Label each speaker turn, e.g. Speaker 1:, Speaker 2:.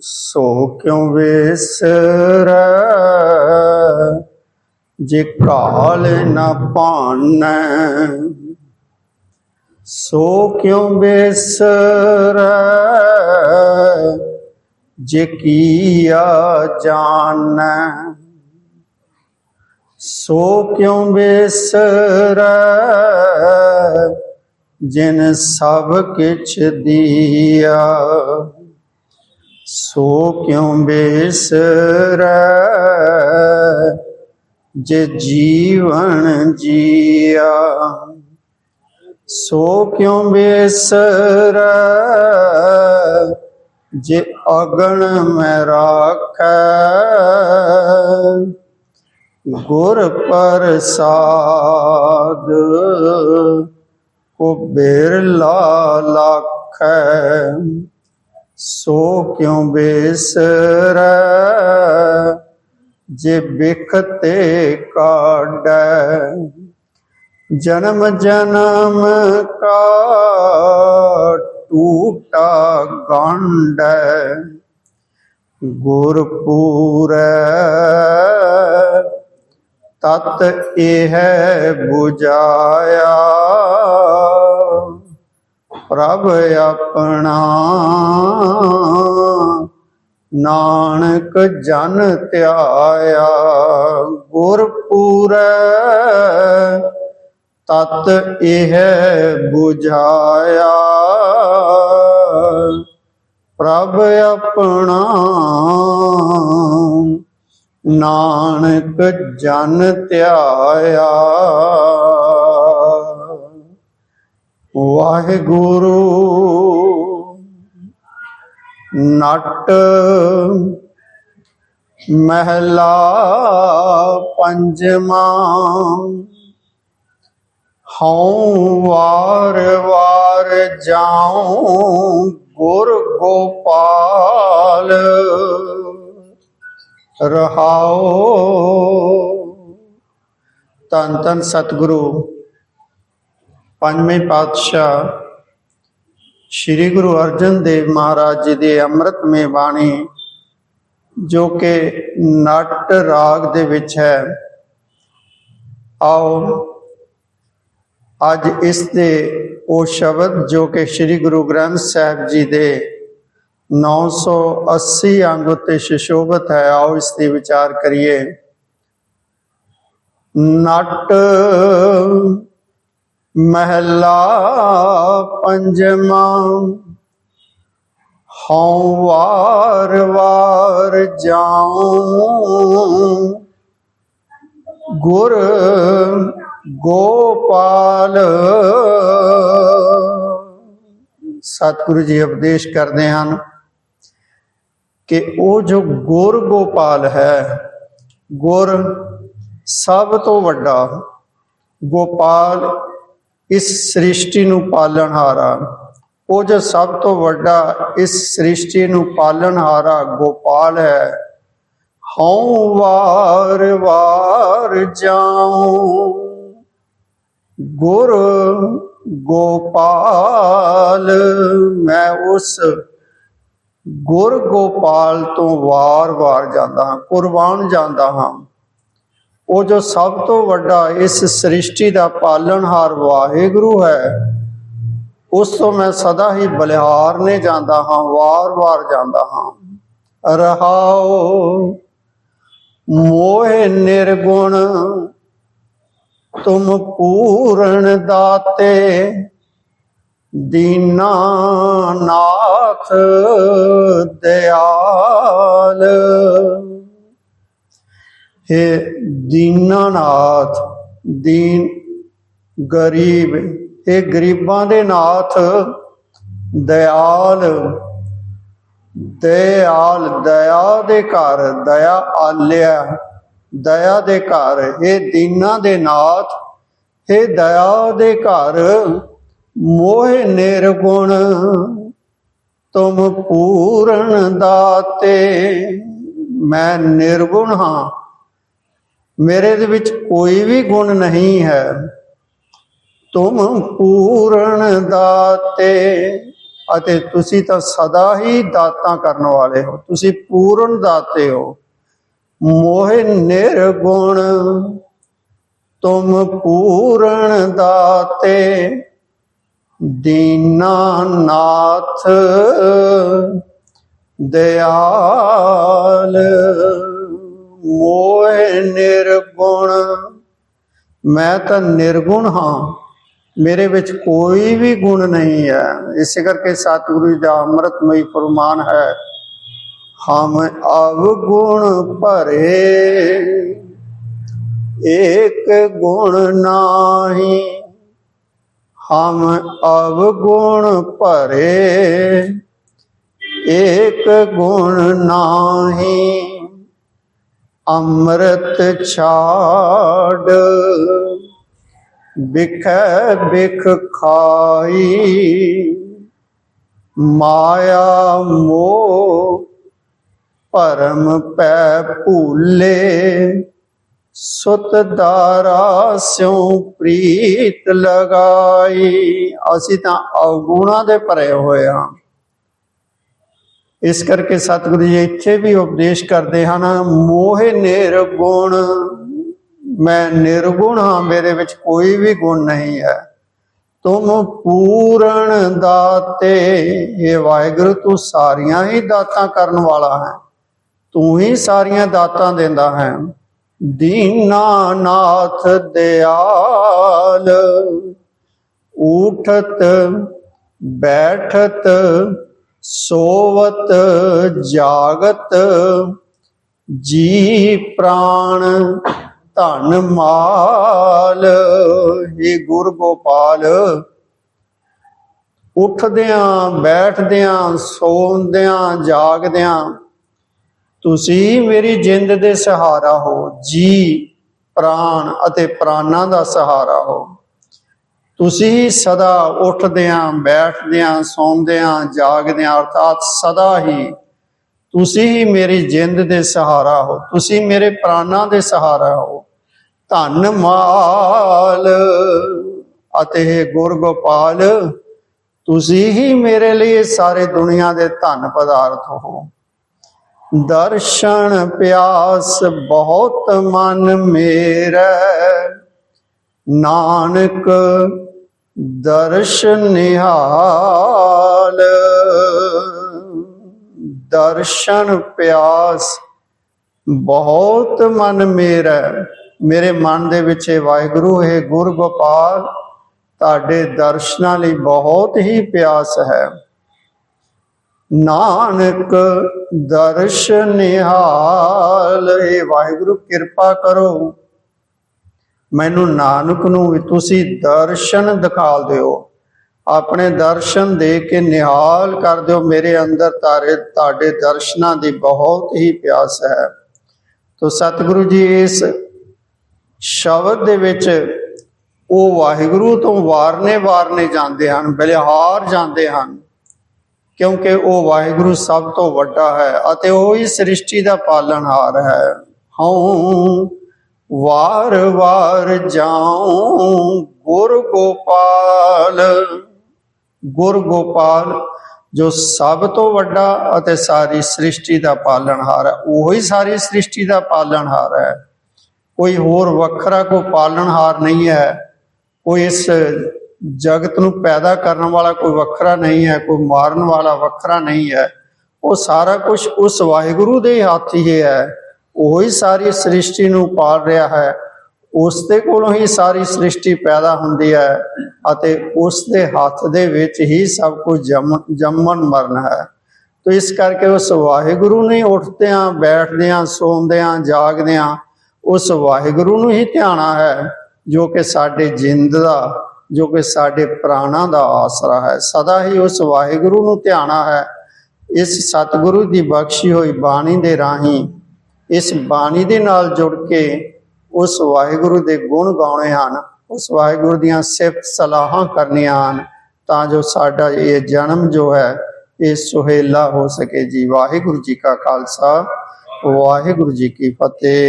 Speaker 1: ਸੋ ਕਿਉ ਵਿਸਰੈ? ਜੇ ਕਾਲ ਨਾ ਪਾਣੈ ਸੋ ਕਿਉ ਵਿਸਰੈ? ਜੇ ਕੀਆ ਜਾਣੈ, ਸੋ ਕਿਉ ਵਿਸਰੈ? ਜਿਨ ਸਭ ਕਿਛ ਦੀਆ ਸੋ ਕਿਉ ਬਿਸਰੈ ਜੇ ਜੀਵਨ ਜੀਆ? ਸੋ ਕਿਉ ਬਿਸਰੈ ਜੇ ਅਗਣ ਮੈਂ ਰਾਖੈ? ਗੁਰ ਪ੍ਰਸਾਦ ਕੋ ਬਿਰਲਾ ਲਖੈ। ਸੋ ਕਿਉ ਬਿਸਰੈ ਜੇ ਬਿਖਤੇ ਕਾਢੈ। ਜਨਮ ਜਨਮ ਕਾ ਟੂਟਾ ਗੰਢੈ ਗੁਰ ਪੂਰੈ ਤਤ ਇਹ ਬੁਝਾਇਆ। ਪ੍ਰਭ ਆਪਣਾ। ਨਾਨਕ ਜਨ ਧਿਆਇਆ, ਗੁਰ ਪੂਰੈ, ਤਤ ਇਹ ਬੁਝਾਇਆ। ਪ੍ਰਭ ਆਪਣਾ। ਨਾਨਕ ਜਨ ਧਿਆਇਆ ਵਾਹਿਗੁਰੂ। ਨਟ ਮਹਿਲਾ ਪੰਜਵਾ ਹਉ ਵਾਰ ਵਾਰ ਜਾਉ ਗੁਰ ਗੋਪਾਲ। ਰਹਾਓ ਤਨ ਤਨ ਸਤਿਗੁਰੂ। ਪੰਜਵੇਂ ਪਾਤਸ਼ਾਹ ਸ੍ਰੀ ਗੁਰੂ ਅਰਜਨ ਦੇਵ ਮਹਾਰਾਜ ਜੀ ਦੇ ਅੰਮ੍ਰਿਤਮਈ ਬਾਣੀ, ਜੋ ਕਿ ਨਟ ਰਾਗ ਦੇ ਵਿੱਚ ਹੈ। ਆਓ ਅੱਜ ਇਸ ਦੇ ਉਹ ਸ਼ਬਦ ਜੋ ਕਿ ਸ੍ਰੀ ਗੁਰੂ ਗ੍ਰੰਥ ਸਾਹਿਬ ਜੀ ਦੇ 980 ਅੰਗ ਉਤੇ ਸ਼ਿਸ਼ੋਭਤ ਹੈ, ਆਓ ਇਸ ਤੇ ਵਿਚਾਰ ਕਰੀਏ। ਨਟ ਮਹਿਲਾ ਪੰਜਵਾਂ। ਹਉ ਵਾਰ ਵਾਰ ਜਾਉ। ਗੁਰ ਗੋਪਾਲ। ਸਤਿਗੁਰੂ ਜੀ ਉਪਦੇਸ਼ ਕਰਦੇ ਹਨ ਕਿ ਉਹ ਜੋ ਗੁਰ ਗੋਪਾਲ ਹੈ, ਗੁਰ ਸਭ ਤੋਂ ਵੱਡਾ ਗੋਪਾਲ ਇਸ ਸ੍ਰਿਸ਼ਟੀ ਨੂੰ ਪਾਲਣਹਾਰਾ ਉਹ ਜੋ ਸਭ ਤੋਂ ਵੱਡਾ ਇਸ ਸ੍ਰਿਸ਼ਟੀ ਨੂੰ ਪਾਲਣਹਾਰਾ ਗੋਪਾਲ ਹੈ। ਹਉ ਵਾਰ ਵਾਰ ਜਾਉ। ਗੁਰ ਗੋਪਾਲ, ਮੈਂ ਉਸ ਗੁਰ ਗੋਪਾਲ ਤੋਂ ਵਾਰ-ਵਾਰ ਜਾਂਦਾ ਹਾਂ, ਕੁਰਬਾਨ ਜਾਂਦਾ ਹਾਂ। ਉਹ ਜੋ ਸਭ ਤੋਂ ਵੱਡਾ ਇਸ ਸ੍ਰਿਸ਼ਟੀ ਦਾ ਪਾਲਣਹਾਰ ਵਾਹਿਗੁਰੂ ਹੈ, ਉਸ ਤੋਂ ਮੈਂ ਸਦਾ ਹੀ ਬਲਿਹਾਰਨੇ ਜਾਂਦਾ ਹਾਂ ਵਾਰ-ਵਾਰ ਜਾਂਦਾ ਹਾਂ। ਰਹਾਉ ਮੋਹ ਨਿਰਗੁਣ, ਤੁਮ ਪੂਰਨ ਦਾਤੇ, ਦੀਨਾ ਨਾਥ, ਦਿਆਲ। हे ਦੀਨਾਨਾਥ, ਦੀਨ ਗਰੀਬ ਇਹ ਗਰੀਬਾਂ ਦੇ ਨਾਥ ਦਿਆਲ ਦਿਆਲ ਦਇਆ ਦੇ ਘਰ, ਦਇਆ ਆਲਿਆ, ਦਇਆ ਦੇ ਘਰ ਇਹ ਦੀਨਾ ਦੇ ਨਾਥ ਇਹ ਦਇਆ ਦੇ ਘਰ, ਮੋਹ ਨਿਰਗੁਣ, ਤੁਮ ਪੂਰਨ ਦਾਤੇ, ਮੈਂ ਨਿਰਗੁਣ ਹਾਂ। ਮੇਰੇ ਦੇ ਵਿੱਚ ਕੋਈ ਵੀ ਗੁਣ ਨਹੀਂ ਹੈ। ਤੁਮ ਪੂਰਨ ਦਾਤੇ, ਅਤੇ ਤੁਸੀਂ ਤਾਂ ਸਦਾ ਹੀ ਦਾਤਾਂ ਕਰਨ ਵਾਲੇ ਹੋ। ਤੁਸੀਂ ਪੂਰਨ ਦਾਤੇ ਹੋ। ਮੋਹਿ ਨਿਰਗੁਣ, ਤੁਮ ਪੂਰਨ ਦਾਤੇ ਦੀਨਾਨਾਥ ਦਿਆਲ। ਮੋਹਿ ਨਿਰਗੁਣ। ਮੈਂ ਤਾਂ ਨਿਰਗੁਣ ਹਾਂ। ਮੇਰੇ ਵਿੱਚ ਕੋਈ ਵੀ ਗੁਣ ਨਹੀਂ ਹੈ। ਇਸੇ ਕਰਕੇ ਸਤਿਗੁਰੂ ਜੀ ਦਾ ਅੰਮ੍ਰਿਤਮਈ ਫਰਮਾਨ ਹੈ, ਹਮ ਅਵਗੁਣ ਭਰੇ। ਏਕ ਗੁਣ ਨਾਹੀ, ਹਮ ਅਵਗੁਣ ਭਰੇ। ਏਕ ਗੁਣ ਨਾਹੀ। ਅੰਮ੍ਰਿਤ ਛਾੜ। ਬਿਖੈ ਬਿਖ ਖਾਈ। ਮਾਇਆ ਮੋਹ ਭਰਮ ਪੈ ਭੂਲੇ। ਸੁਤ ਦਾਰਾ ਸਿਉ ਪ੍ਰੀਤ ਲਗਾਈ। ਅਸੀਂ ਤਾਂ ਅਗੁਣਾ ਦੇ ਭਰੇ ਹੋਏ ਹਾਂ। ਇਸ ਕਰਕੇ ਸਤਿਗੁਰੂ ਜੀ ਇੱਥੇ ਵੀ ਉਪਦੇਸ਼ ਕਰਦੇ ਹਨ, ਮੋਹ ਨਿਰਗੁਣ। ਮੈਂ ਨਿਰਗੁਣ ਹਾਂ, ਮੇਰੇ ਵਿੱਚ ਕੋਈ ਵੀ ਗੁਣ ਨਹੀਂ ਹੈ। ਤੁਮ ਪੂਰਨ ਦਾਤੇ, ਇਹ ਵਾਹਿਗੁਰੂ ਤੂੰ ਸਾਰੀਆਂ ਹੀ ਦਾਤਾਂ ਕਰਨ ਵਾਲਾ ਹੈ। ਤੂੰ ਹੀ ਸਾਰੀਆਂ ਦਾਤਾਂ ਦਿੰਦਾ ਹੈ। ਦੀਨਾ ਨਾਥ ਦਿਆਲ ਉਠਤ ਬੈਠਤ ਸੋਵਤ ਜਾਗਤ ਜੀ ਪ੍ਰਾਣ ਧਨ ਮਾਲ। ਹੀ ਗੁਰ ਗੋਪਾਲ, ਉੱਠਦਿਆਂ, ਬੈਠਦਿਆਂ, ਸੌਂਦਿਆਂ, ਜਾਗਦਿਆਂ, ਤੁਸੀਂ ਮੇਰੀ ਜਿੰਦ ਦੇ ਸਹਾਰਾ ਹੋ, ਜੀ, ਪ੍ਰਾਣ ਅਤੇ ਪ੍ਰਾਨਾਂ ਦਾ ਸਹਾਰਾ ਹੋ। ਤੁਸੀਂ ਸਦਾ ਉੱਠਦਿਆਂ, ਬੈਠਦਿਆਂ, ਸੌਂਦਿਆਂ, ਜਾਗਦਿਆਂ, ਅਰਥਾਤ ਸਦਾ ਹੀ ਤੁਸੀਂ ਹੀ ਮੇਰੀ ਜਿੰਦ ਦੇ ਸਹਾਰਾ ਹੋ, ਤੁਸੀਂ ਮੇਰੇ ਪ੍ਰਾਨਾਂ ਦੇ ਸਹਾਰਾ ਹੋ। ਧਨ ਮਾਲ ਅਤੇ ਹੇ ਗੁਰ ਗੋਪਾਲ ਤੁਸੀਂ ਹੀ ਮੇਰੇ ਲਈ ਸਾਰੇ ਦੁਨੀਆ ਦੇ ਧਨ ਪਦਾਰਥ ਹੋ। ਦਰਸ਼ਨ ਪਿਆਸ ਬਹੁਤ ਮਨ ਮੇਰਾ, ਨਾਨਕ ਦਰਸ਼ ਨਿਹਾਲ। ਦਰਸ਼ਨ ਪਿਆਸ ਬਹੁਤ ਮਨ ਮੇਰਾ ਮੇਰੇ ਮਨ ਦੇ ਵਿੱਚ ਇਹ ਵਾਹਿਗੁਰੂ ਹੈ ਗੁਰ ਗੋਪਾਲ, ਤੁਹਾਡੇ ਦਰਸ਼ਨਾਂ ਲਈ ਬਹੁਤ ਹੀ ਪਿਆਸ ਹੈ। ਨਾਨਕ ਦਰਸ਼ ਨਿਹਾਲ, ਇਹ ਵਾਹਿਗੁਰੂ, ਕਿਰਪਾ ਕਰੋ। ਮੈਨੂੰ ਨਾਨਕ ਨੂੰ ਵੀ ਤੁਸੀਂ ਦਰਸ਼ਨ ਦਿਖਾ ਦਿਓ। ਆਪਣੇ ਦਰਸ਼ਨ ਦੇ ਕੇ ਨਿਹਾਲ ਕਰ ਦਿਓ। ਮੇਰੇ ਅੰਦਰ ਤਾਰੇ, ਤੁਹਾਡੇ ਦਰਸ਼ਨਾਂ ਦੀ ਬਹੁਤ ਹੀ ਪਿਆਸ ਹੈ। ਤੋ ਸਤਿਗੁਰੂ ਜੀ, ਇਸ ਸ਼ਬਦ ਦੇ ਵਿੱਚ ਉਹ ਵਾਹਿਗੁਰੂ ਤੋਂ ਵਾਰਨੇ ਵਾਰਨੇ ਜਾਂਦੇ ਹਨ, ਬਲਿਹਾਰ ਜਾਂਦੇ ਹਨ, ਕਿਉਂਕਿ ਉਹ ਵਾਹਿਗੁਰੂ ਸਭ ਤੋਂ ਵੱਡਾ ਹੈ ਅਤੇ ਉਹ ਹੀ ਸ੍ਰਿਸ਼ਟੀ ਦਾ ਪਾਲਣਹਾਰ ਹੈ। ਹਉ। ਵਾਰ ਵਾਰ ਜਾਉ ਗੁਰ ਗੋਪਾਲ। ਗੁਰ ਗੋਪਾਲ ਜੋ ਸਭ ਤੋਂ ਵੱਡਾ ਅਤੇ ਸਾਰੀ ਸ੍ਰਿਸ਼ਟੀ ਦਾ ਪਾਲਣਹਾਰ ਹੈ, ਉਹ ਹੀ ਸਾਰੀ ਸ੍ਰਿਸ਼ਟੀ ਦਾ ਪਾਲਣਹਾਰ ਹੈ। ਕੋਈ ਹੋਰ ਵੱਖਰਾ ਕੋ ਪਾਲਣਹਾਰ ਨਹੀਂ ਹੈ, ਕੋਈ ਇਸ ਜਗਤ ਨੂੰ ਪੈਦਾ ਕਰਨ ਵਾਲਾ ਕੋਈ ਵੱਖਰਾ ਨਹੀਂ ਹੈ, ਕੋਈ ਮਾਰਨ ਵਾਲਾ ਵੱਖਰਾ ਨਹੀਂ ਹੈ। ਉਹ ਸਾਰਾ ਕੁਝ ਉਸ ਵਾਹਿਗੁਰੂ ਦੇ ਹੱਥ ਹੀ ਹੈ। ਉਹ ਹੀ ਸਾਰੀ ਸ੍ਰਿਸ਼ਟੀ ਨੂੰ ਪਾਲ ਰਿਹਾ ਹੈ ਉਸ ਦੇ ਕੋਲੋਂ ਹੀ ਸਾਰੀ ਸ੍ਰਿਸ਼ਟੀ ਪੈਦਾ ਹੁੰਦੀ ਹੈ ਅਤੇ ਉਸ ਦੇ ਹੱਥ ਦੇ ਵਿੱਚ ਹੀ ਸਭ ਕੁਝ ਜੰਮ- ਜੰਮਣ ਮਰਨ ਹੈ। ਤੋ ਇਸ ਕਰਕੇ ਉਸ ਵਾਹਿਗੁਰੂ ਨੇ ਉੱਠਦਿਆਂ, ਬੈਠਦਿਆਂ, ਸੌਂਦਿਆਂ, ਜਾਗਦਿਆਂ ਉਸ ਵਾਹਿਗੁਰੂ ਨੂੰ ਹੀ ਧਿਆਣਾ ਹੈ, ਜੋ ਕਿ ਸਾਡੇ ਜਿੰਦ ਦਾ, ਜੋ ਕਿ ਸਾਡੇ ਪ੍ਰਾਣਾਂ ਦਾ ਆਸਰਾ ਹੈ। ਸਦਾ ਹੀ ਉਸ ਵਾਹਿਗੁਰੂ ਨੂੰ ਧਿਆਣਾ ਹੈ। ਇਸ ਸਤਿਗੁਰੂ ਦੀ ਬਖਸ਼ੀ ਹੋਈ ਬਾਣੀ ਦੇ ਰਾਹੀਂ ਇਸ ਬਾਣੀ ਦੇ ਨਾਲ ਜੁੜ ਕੇ ਉਸ ਵਾਹਿਗੁਰੂ ਦੇ ਗੁਣ ਗਾਉਣੇ ਹਨ, ਉਸ ਵਾਹਿਗੁਰੂ ਦੀਆਂ ਸਿਫਤ ਸਲਾਹਾਂ ਕਰਨੀਆਂ ਹਨ, ਤਾਂ ਜੋ ਸਾਡਾ ਇਹ ਜਨਮ ਜੋ ਹੈ, ਇਹ ਸੁਹੇਲਾ ਹੋ ਸਕੇ ਜੀ। ਵਾਹਿਗੁਰੂ ਜੀ ਕਾ ਖਾਲਸਾ, ਵਾਹਿਗੁਰੂ ਜੀ ਕੀ ਫਤਿਹ।